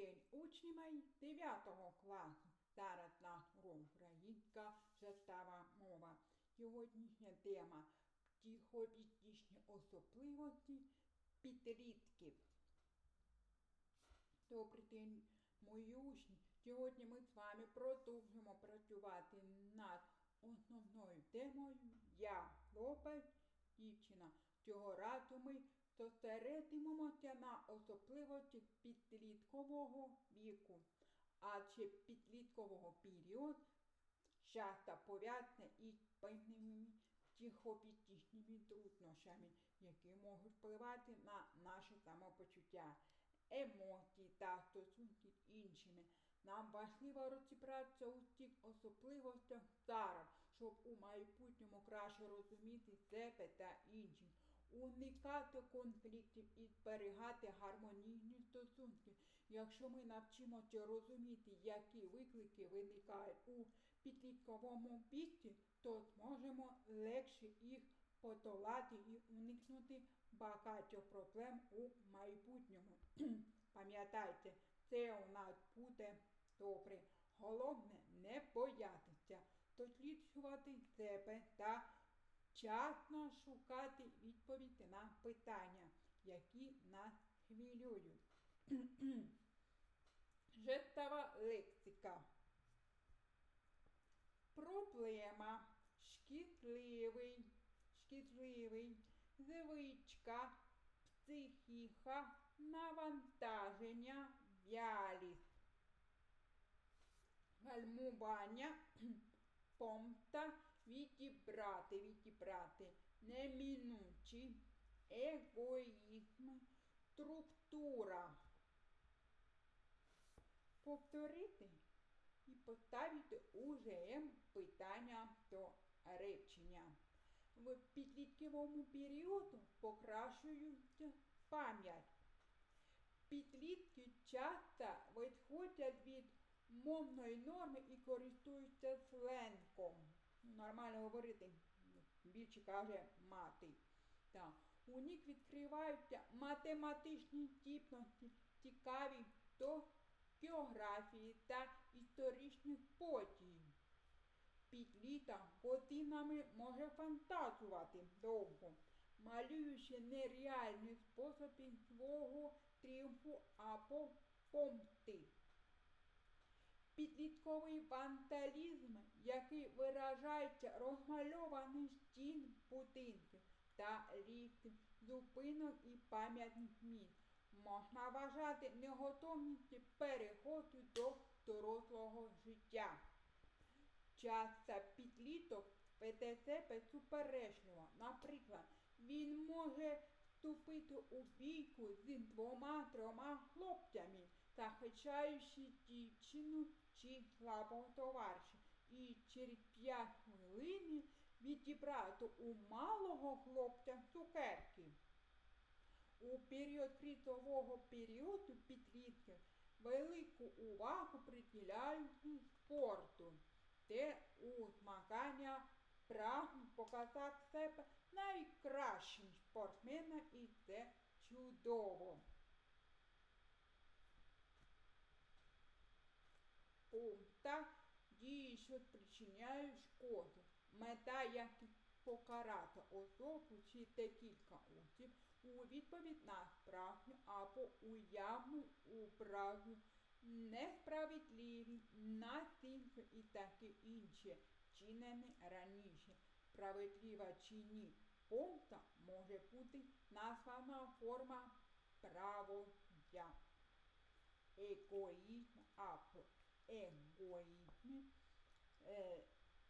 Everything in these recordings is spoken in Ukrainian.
день, учні мої 9 класу. Зараз українська жестова мова. Сьогоднішня тема психофізичні особливості підлітків. Добрий день, мої учні. Сьогодні ми з вами продовжимо працювати над основною темою Я хлопець, дівчина. Цього разу ми зосередимося на особливості підліткового віку, адже підліткового період часто пов'язаний із певними психофізичними труднощами, які можуть впливати на наше самопочуття, емоції та стосунки з іншими. Нам важливо розібратися у цих особливостях зараз, щоб у майбутньому краще розуміти себе та інших, уникати конфліктів і зберігати гармонійні стосунки. Якщо ми навчимося розуміти, які виклики виникають у підлітковому віці, то зможемо легше їх подолати і уникнути багатьох проблем у майбутньому. Пам'ятайте, це у нас буде добре. Головне не боятися, досліджувати себе та вчасно шукати відповіді на питання, які нас хвилюють. Жестова лексика. Проблема, шкідливий, шкідливий, звичка, психіка, навантаження, вялість, гальмування, помста, відібрати, відібрати, немінучі, егоїзм, структура. Повторити і поставити уже питання до речення. В підлітковому періоду покращується пам'ять. Підлітки часто відходять від мовної норми і користуються сленком. Нормально говорити, більше каже мати. Так. У них відкриваються математичні здібності, цікаві до географії та історичних подій. Підліток годинами може фантазувати довго, малюючи нереальні способи свого тріумфу або помсти. Підлітковий вандалізм, який виражається розмальований стін будинків та ліфтів, зупинок і пам'ятних міст, можна вважати неготовністю переходу до дорослого життя. Часто підліток веде себе суперечливо. Наприклад, він може вступити у бійку з двома-трьома хлопцями, захищаючи дівчину чи слабого товариша. І через п'ять хвилин відібрати у малого хлопця цукерки. У період кризового періоду підлітки велику увагу приділяють спорту, де у змагання прагнуть показати себе найкращим спортсменом і це чудово. Дії, що спричиняють шкоду. Мета яких покарати особу чи декілька осіб у відповідь на справжню або уявну образу, несправедливі, насильство і таке інше, чинене раніше. Справедлива чи ні, помста може бути названа форма праводя. Егоїзм або егоїзм,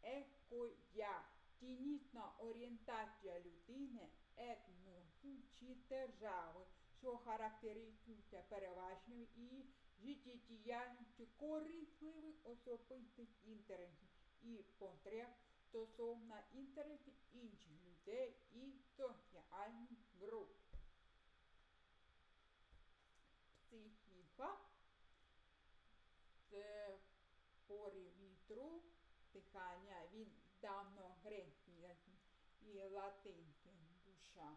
екоя, цінітна орієнтація людини, етносу чи держави, що характеризується переважною і життєдіяльністю корисливих особистих інтересів і потреб стосовно інтересів інших людей і соціальних груп. Психіка це порі вітру, дихання, він давно грецький і латинський душа.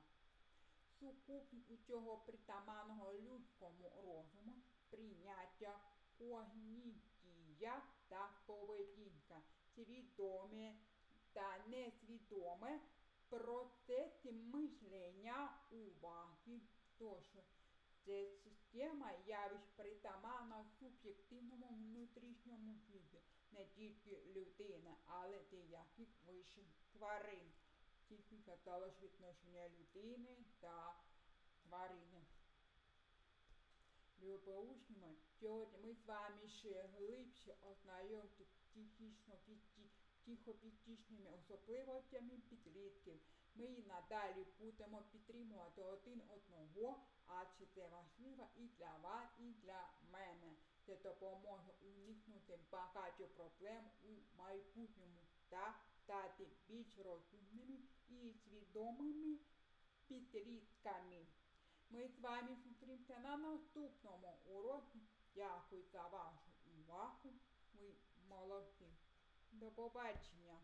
Сукупність цього притаманного людському розуму сприйняття, когнітія та поведінка, свідоме та несвідоме процеси мишлення, уваги тощо. Це система явищ притаманна суб'єктивному внутрішньому світі не тільки людини, але деяких вищих тварин. Тільки казалось відношення людини та тварини. Любі сьогодні ми з вами ще глибше з психічно-фізі- особливостями підлітків. Ми і надалі будемо підтримувати один одного, адже це важливо і для вас, і для мене. Це допоможе уникнути багато проблем у майбутньому та стати більш розумними і свідомими підлітками. Ми з вами зустрімося на наступному уроці. Дякую за вашу увагу. Ви молодці. До побачення.